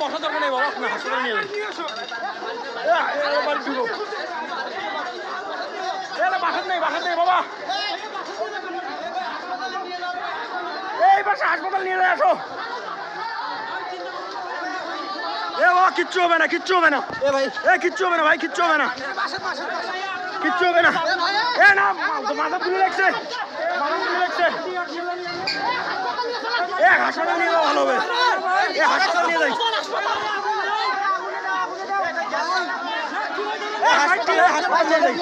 বসা দরকার নেই বাবা হাসপাতালে নিয়ে যান এ, এ, বাড়ি ঢুকো এ না বাসার নেই বাসার নেই বাবা পাশে হাসপাতাল নিয়ে যায় আসো এ বাবা কিচ্ছু হবে না কিচ্ছু হবে না। এ ভাই। এ কিচ্ছু হবে না ভাই কিচ্ছু হবে না। কিচ্ছু হবে না। এ না মাথা তুলে লাগছে মাথা তুলে লাগছে এ হাসপাতাল নিয়ে যাওয়া ভালো হবে। এ হাসপাতাল নিয়ে যাই। হাসপাতাল হাসপাতাল নিয়ে যাই।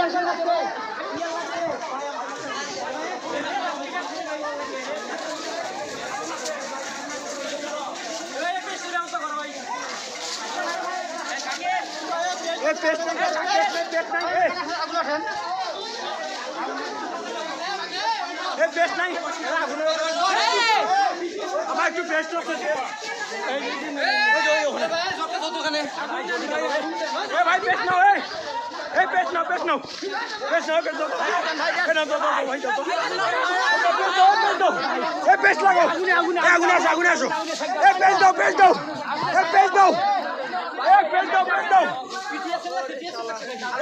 এ পেস্ট নাই আমার একটু পেস্ট ভাই পেস্ট নাও এই পেস্ট নাও পেস্ট নাও পেস্ট নাও নাও দাও পেস্ট লাগাও এ আগুনে আসো আগুনে আসো এ পেস্ট দাও পেস্ট দাও এ পেস্ট দাও এ পেস্ট দাও পেস্ট দাও এ পেস্ট নাও পেস্ট নিয়ে আসছি পেস্ট নিয়ে আসছি এ পেস্ট নিয়ে আসছি পেস্ট দাও এ